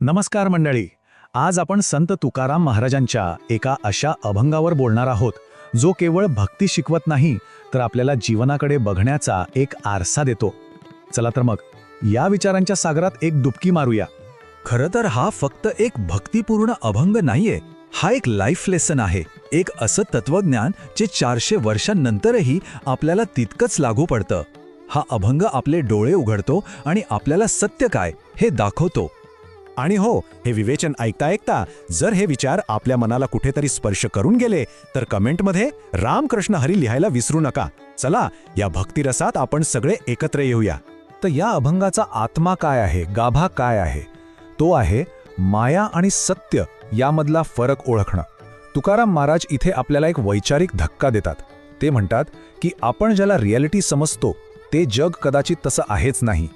नमस्कार मंडळी. आज आपण संत तुकाराम महाराजांच्या एका अशा अभंगावर बोलणार आहोत जो केवळ भक्ती शिकवत नाही तर आपल्याला जीवनाकडे बघण्याचा एक आरसा देतो. चला तर मग या विचारांच्या सागरात एक डुबकी मारूया. खरं तर हा फक्त एक भक्तिपूर्ण अभंग नाहीये हा एक लाईफ लेसन आहे. एक असं तत्वज्ञान जे चारशे वर्षांनंतरही आपल्याला तितकंच लागू पडतं. हा अभंग आपले डोळे उघडतो आणि आपल्याला सत्य काय हे दाखवतो. आणि हो हे विवेचन ऐकता ऐकता जर हे विचार आपल्या मनाला कुठेतरी स्पर्श करून गेले तर कमेंटमध्ये रामकृष्ण हरी लिहायला विसरू नका. चला या भक्तिरसात आपण सगळे एकत्र येऊया. तर या अभंगाचा आत्मा काय आहे? गाभा काय आहे? तो आहे माया आणि सत्य यामधला फरक ओळखणं. तुकाराम महाराज इथे आपल्याला एक वैचारिक धक्का देतात. ते म्हणतात की आपण ज्याला रियालिटी समजतो ते जग कदाचित तसं आहेच नाही.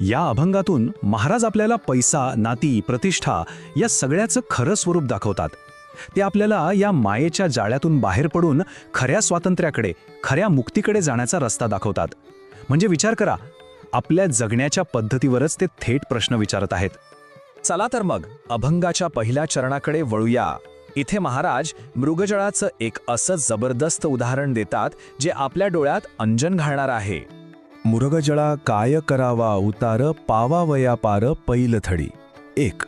या अभंगातून महाराज आपल्याला पैसा नाती प्रतिष्ठा या सगळ्याचं खरं स्वरूप दाखवतात. ते आपल्याला या मायेच्या जाळ्यातून बाहेर पडून खऱ्या स्वातंत्र्याकडे खऱ्या मुक्तीकडे जाण्याचा रस्ता दाखवतात. म्हणजे विचार करा आपल्या जगण्याच्या पद्धतीवरच ते थेट प्रश्न विचारत आहेत. चला तर मग अभंगाच्या पहिल्या चरणाकडे वळूया. इथे महाराज मृगजळाचं एक असं जबरदस्त उदाहरण देतात जे आपल्या डोळ्यात अंजन घालणार आहे. मुरगजळा काय करावा उतार पावावया पार पैल थडी. एक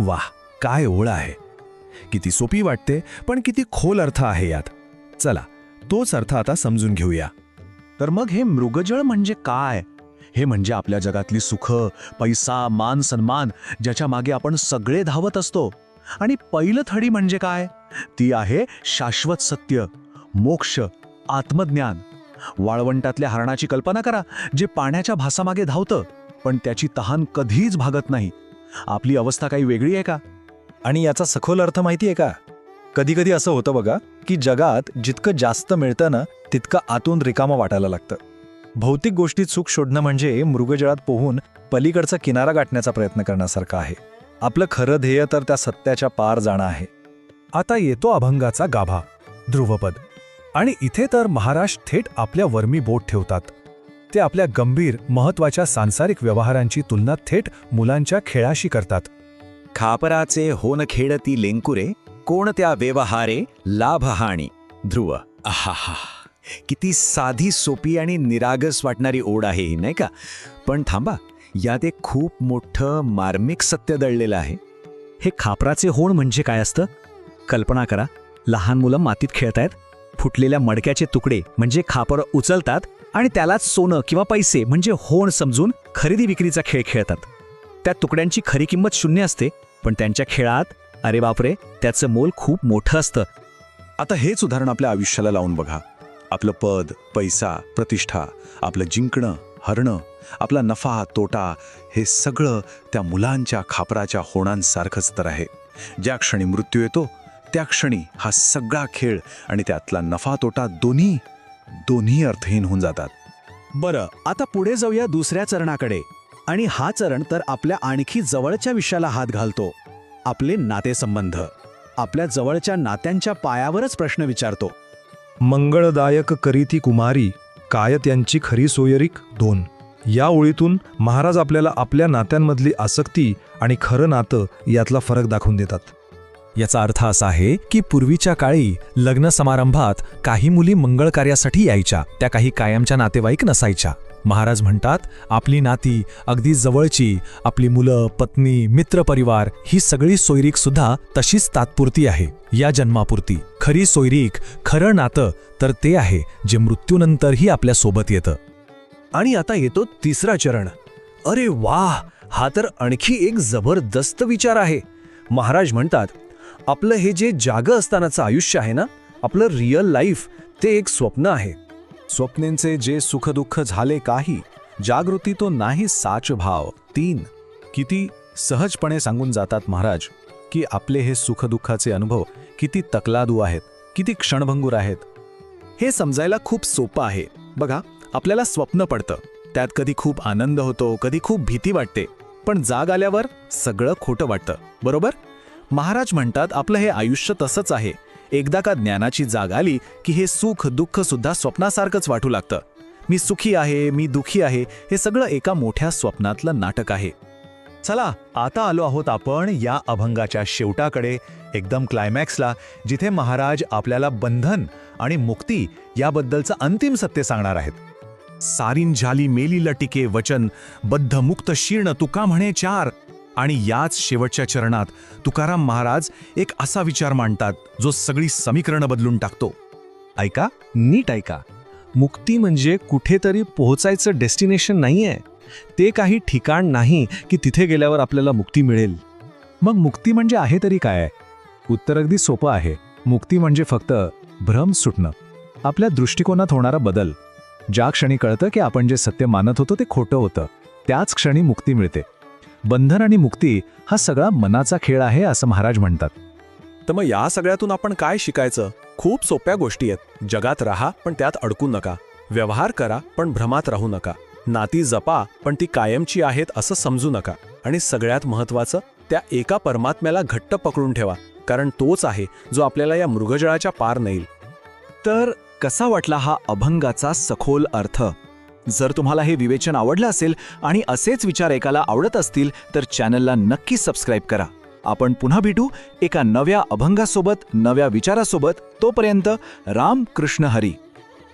वाह काय ओळ आहे. किती सोपी वाटते पण किती खोल अर्थ आहे यात. चला तोच अर्थ आता समजून घेऊया. तर मग हे मृगजळ म्हणजे काय? हे म्हणजे आपल्या जगातली सुख पैसा मान सन्मान ज्याच्या मागे आपण सगळे धावत असतो. आणि पैलथडी थडी म्हणजे काय? ती आहे शाश्वत सत्य मोक्ष आत्मज्ञान. वाळवंटातल्या हरणाची कल्पना करा जे पाण्याच्या भासामागे धावतं पण त्याची तहान कधीच भागत नाही. आपली अवस्था काही वेगळी आहे का? आणि याचा सखोल अर्थ माहिती आहे का? कधीकधी असं होतं बघा की जगात जितकं जास्त मिळतं ना तितकं आतून रिकामं वाटायला लागतं. भौतिक गोष्टीत सुख शोधणं म्हणजे मृगजळात पोहून पलीकडचा किनारा गाठण्याचा प्रयत्न करण्यासारखं आहे. आपलं खरं ध्येय तर त्या सत्याच्या पार जाणं आहे. आता येतो अभंगाचा गाभा. ध्रुवपद. आणि इथे तर महाराष्ट्र थेट आपल्या वर्मी बोट ठेवतात. ते आपल्या गंभीर महत्त्वाच्या सांसारिक व्यवहारांची तुलना थेट मुलांच्या खेळाशी करतात. खापराचे होन खेळती लेंकुरे कोणत्या व्यवहारे लाभहाणी ध्रुव आहा किती साधी सोपी आणि निरागस वाटणारी ओढ आहे ही नाही का? पण थांबा यात एक खूप मोठं मार्मिक सत्य दळलेलं आहे. हे खापराचे होण म्हणजे काय असतं? कल्पना करा लहान मुलं मातीत खेळतायत? फुटलेल्या मडक्याचे तुकडे म्हणजे खापर उचलतात आणि त्यालाच सोनं किंवा पैसे म्हणजे होण समजून खरेदी विक्रीचा खेळ खेळतात. त्या तुकड्यांची खरी किंमत शून्य असते पण त्यांच्या खेळात अरे बापरे त्याचं मोल खूप मोठं असतं. आता हेच उदाहरण आपल्या आयुष्याला लावून बघा. आपलं पद पैसा प्रतिष्ठा आपलं जिंकणं हरणं आपला नफा तोटा हे सगळं त्या मुलांच्या खापराच्या होणांसारखंच तर आहे. ज्या क्षणी मृत्यू येतो त्या क्षणी हा सगळा खेळ आणि त्यातला नफा तोटा दोन्ही दोन्ही अर्थहीन होऊन जातात. बरं आता पुढे जाऊया दुसऱ्या चरणाकडे. आणि हा चरण तर आपल्या आणखी जवळच्या विषयाला हात घालतो. आपले नातेसंबंध. आपल्या जवळच्या नात्यांच्या पायावरच प्रश्न विचारतो. मंगळदायक करीती कुमारी काय त्यांची खरी सोयरीक दोन. या ओळीतून महाराज आपल्याला आपल्या नात्यांमधली आसक्ती आणि खरं नातं यातला फरक दाखवून देतात. याचा अर्थ असा आहे की पूर्वीच्या काळी लग्न समारंभात काही मुली मंगळ कार्यासाठी यायच्या. त्या काही कायमच्या नातेवाईक नसायच्या. महाराज म्हणतात आपली नाती अगदी जवळची आपली मुलं पत्नी मित्रपरिवार ही सगळी सोयरीक सुद्धा तशीच तात्पुरती आहे. या जन्मापुरती खरी सोयरीक खरं नातं तर ते आहे जे मृत्यूनंतरही आपल्यासोबत येतं. आणि आता येतो तिसरा चरण. अरे वाह! हा तर आणखी एक जबरदस्त विचार आहे. महाराज म्हणतात आपलं हे जे जाग असतानाचं आयुष्य आहे ना आपलं रिअल लाईफ ते एक स्वप्न आहे. स्वप्नेंचे जे सुखदुःख झाले काही जागृती तो नाही साच भाव. तीन किती सहजपणे सांगून जातात महाराज की आपले हे सुखदुःखाचे अनुभव किती तकलादू आहेत किती क्षणभंगूर आहेत. हे समजायला खूप सोपं आहे. बघा आपल्याला स्वप्न पडतं. त्यात कधी खूप आनंद होतो कधी खूप भीती वाटते. पण जाग आल्यावर सगळं खोटं वाटतं. बरोबर? महाराज म्हणतात आपलं हे आयुष्य तसंच आहे. एकदा का ज्ञानाची जाग आली की हे सुख दुःख सुद्धा स्वप्नासारखंच वाटू लागतं. मी सुखी आहे मी दुखी आहे हे सगळं एका मोठ्या स्वप्नातलं नाटक आहे. चला आता आलो आहोत आपण या अभंगाच्या शेवटाकडे एकदम क्लायमॅक्सला जिथे महाराज आपल्याला बंधन आणि मुक्ती याबद्दलचं अंतिम सत्य सांगणार आहेत. सारीन झाली मेली लटिके वचन बद्ध मुक्त शीर्ण तुका म्हणे चार आणि याच शेवटच्या चरणात तुकाराम महाराज एक असा विचार मांडतात जो सगळी समीकरणं बदलून टाकतो. ऐका नीट ऐका. मुक्ती म्हणजे कुठेतरी पोहोचायचं डेस्टिनेशन नाहीये. ते काही ठिकाण नाही की तिथे गेल्यावर आपल्याला मुक्ती मिळेल. मग मुक्ती म्हणजे आहे तरी काय? उत्तर अगदी सोपं आहे. मुक्ती म्हणजे फक्त भ्रम सुटणं. आपल्या दृष्टिकोनात होणारा बदल. ज्या क्षणी कळतं की आपण जे सत्य मानत होतो ते खोटं होतं. त्याच क्षणी मुक्ती मिळते. बंधन आणि मुक्ती हा सगळा मनाचा खेळ आहे असं महाराज म्हणतात. तर मग या सगळ्यातून आपण काय शिकायचं? खूप सोप्या गोष्टी आहेत. जगात राहा पण त्यात अडकू नका. व्यवहार करा पण भ्रमात राहू नका. नाती जपा पण ती कायमची आहेत असं समजू नका. आणि सगळ्यात महत्वाचं त्या एका परमात्म्याला घट्ट पकडून ठेवा कारण तोच आहे जो आपल्याला या मृगजळाच्या पार नेईल. तर कसा वाटला हा अभंगाचा सखोल अर्थ? जर तुम्हाला हे विवेचन आवडलं असेल आणि असेच विचार ऐकायला आवडत असतील तर चॅनलला नक्की सबस्क्राईब करा. आपण पुन्हा भेटू एका नव्या अभंगासोबत नव्या विचारासोबत. तोपर्यंत राम कृष्ण हरी.